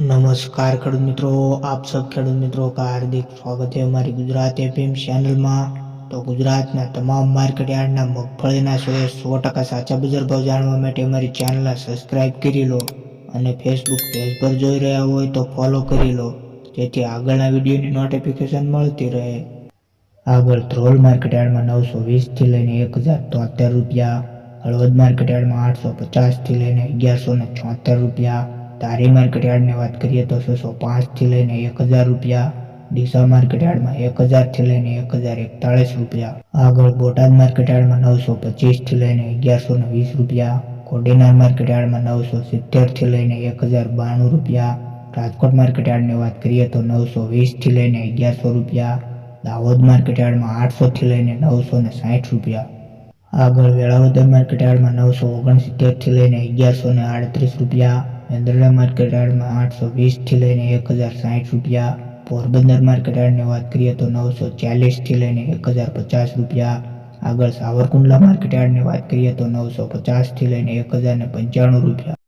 નમસ્કાર ખેડૂત મિત્રો, આપ સબ ખેડૂત મિત્રો કા હાર્દિક સ્વાગત છે અમારી ગુજરાત એફએમ ચેનલમાં. તો ગુજરાતના તમામ માર્કેટ યાર્ડના મગફળીના સોએ સો ટકા સાચા બજાર ભાવ જાણવા માટે અમારી ચેનલને સબસ્ક્રાઇબ કરી લો અને ફેસબુક પેજ પર જોઈ રહ્યા હોય તો ફોલો કરી લો, જેથી આગળના વિડીયોની નોટિફિકેશન મળતી રહે. આગળ ધ્રોલ માર્કેટ યાર્ડમાં નવસો વીસથી લઈને એક હજાર તોતેર રૂપિયા, હળવદ માર્કેટ યાર્ડમાં આઠસો પચાસથી લઈને અગિયારસો ને છોતેર રૂપિયા તારી માર્કેટયાર્ડની વાત કરીએ તો છસો પાંચથી લઈને એક હજાર રૂપિયા, ડીસા માર્કેટ યાર્ડમાં એક હજારથી લઈને એક હજાર એકતાળીસ રૂપિયા, આગળ બોટાદ માર્કેટ યાર્ડમાં નવસો પચીસથી લઈને અગિયારસો ને વીસ રૂપિયા, કોડીનાર માર્કેટ યાર્ડમાં નવસો સિત્તેરથી લઈને એક હજાર બાણું રૂપિયા, રાજકોટ માર્કેટ યાર્ડની વાત કરીએ તો નવસો વીસથી લઈને અગિયારસો રૂપિયા, દાહોદ માર્કેટયાર્ડમાં આઠસોથી લઈને નવસો ને સાઠ રૂપિયા, આગળ વેળાવદર માર્કેટ યાર્ડમાં નવસો ઓગણસિત્તેરથી લઈને અગિયારસો ને આડત્રીસ રૂપિયા મેંદરડા માર્કેટ યાર્ડમાં આઠસો વીસથી લઈને એક હજાર સાઠ રૂપિયા. પોરબંદર માર્કેટ યાર્ડની વાત કરીએ તો નવસો ચાલીસથી લઈને એક હજાર પચાસ રૂપિયા. આગળ સાવરકુંડલા માર્કેટ યાર્ડની વાત કરીએ તો નવસો પચાસથી લઈને એક હજાર ને પંચાણું રૂપિયા.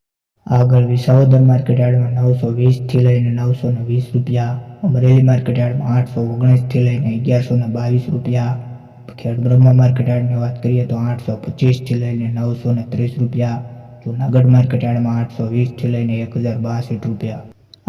આગળ વિસાવદર માર્કેટ યાર્ડમાં નવસો વીસથી લઈને નવસો ને વીસ રૂપિયા. અમરેલી માર્કેટ યાર્ડમાં આઠસો ઓગણીસથી લઈને અગિયારસો ને બાવીસ રૂપિયા. ખેડબ્રહ્મા માર્કેટ યાર્ડની વાત કરીએ તો આઠસો પચીસથી લઈને નવસો ને ત્રીસ રૂપિયા. જૂનાગઢ માર્કેટ યાર્ડમાં આઠસો વીસથી લઈને એક હજાર બાસઠ રૂપિયા.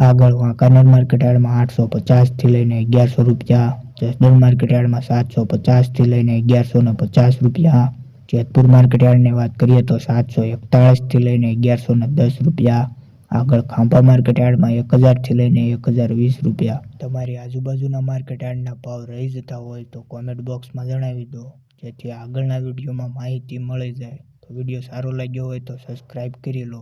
આગળ વાંકાનેર માર્કેટ યાર્ડમાં આઠસો પચાસથી લઈને અગિયારસો રૂપિયા. જસદણ માર્કેટ યાર્ડમાં સાતસો પચાસથી લઈને અગિયારસો ને પચાસ રૂપિયા. જેતપુર માર્કેટ યાર્ડની વાત કરીએ તો સાતસો એકતાળીસથી લઈને અગિયારસો ને દસ રૂપિયા. આગળ ખાંભા માર્કેટ યાર્ડમાં એક હજારથી લઈને એક હજાર વીસ રૂપિયા. તમારી આજુબાજુના માર્કેટ યાર્ડના ભાવ રહી જતા હોય તો કોમેન્ટ બોક્સમાં જણાવી દો, જેથી આગળના વિડીયોમાં માહિતી મળી જાય. વીડિયો સારો લાગ્યો હોય તો સબસ્ક્રાઈબ કરી લો.